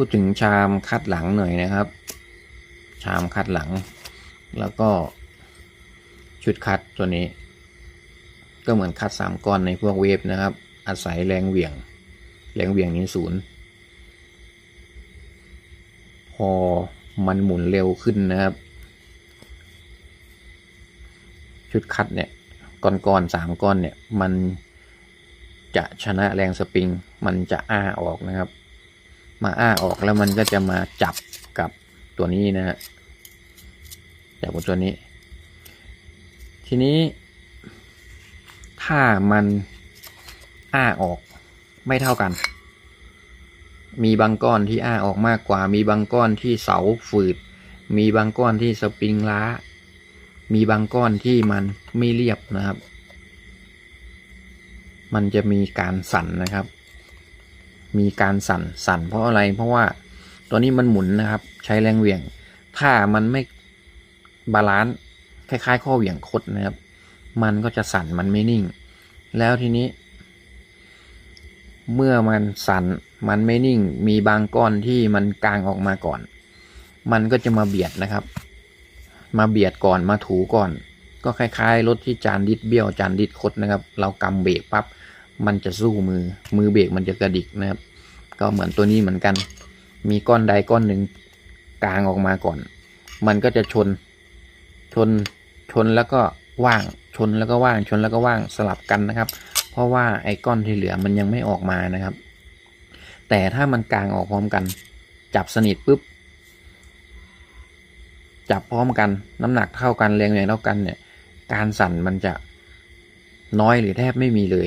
พูดถึงชามคัดหลังหน่อยนะครับ ชามคัดหลัง แล้วก็ชุดคัดตัวนี้ ก็เหมือนคัดสามก้อนในพวกเวฟนะครับ อาศัยแรงเหวี่ยง แรงเหวี่ยงนี้ศูนย์พอมันหมุนเร็วขึ้นนะครับ ชุดคัดเนี่ยก้อนก้อนๆสามก้อนเนี่ย มันจะชนะแรงสปริง มันจะอ้าออกนะครับ มาอ้าออกแล้วมันก็จะมาจับกับตัวนี้นะฮะจับกับตัวนี้ ทีนี้ ถ้ามันอ้าออกไม่เท่ากัน มีบางก้อนที่อ้าออกมากกว่า มีบางก้อนที่เสาฝืด มีบางก้อนที่สปริงล้า มีบางก้อนที่มันไม่เรียบนะครับ มันจะมีการสั่นนะครับ มีการสั่นสั่นเพราะอะไร เพราะว่าตัวนี้มันหมุนนะครับ ใช้แรงเหวี่ยง ถ้ามันไม่บาลานซ์คล้าย ๆ ข้อเหวี่ยงคดนะครับ มันก็จะสั่นมันไม่นิ่ง แล้วทีนี้ เมื่อมันสั่นมันไม่นิ่ง มีบางก้อนที่มันกลางออกมาก่อน มันก็จะมาเบียดนะครับ มาเบียดก่อนมาถูก่อน ก็คล้ายๆรถที่จานดิดเบี้ยวจานดิดคดนะครับ เรากำเบรกปั๊บ มันจะสู้มือ มือเบรกมันจะกระดิกนะครับ ก็เหมือนตัวนี้เหมือนกัน มีก้อนใดก้อนหนึ่งกลางออกมาก่อน มันก็จะชน ชน ชนแล้วก็ว่าง ชนแล้วก็ว่าง ชนแล้วก็ว่างสลับกันนะครับ เพราะว่าไอ้ก้อนที่เหลือมันยังไม่ออกมานะครับ แต่ถ้ามันกลางออกพร้อมกัน จับสนิทปุ๊บ จับพร้อมกัน น้ำหนักเท่ากันแรงเหวี่ยงเท่ากันเนี่ย การสั่นมันจะน้อยหรือแทบไม่มีเลย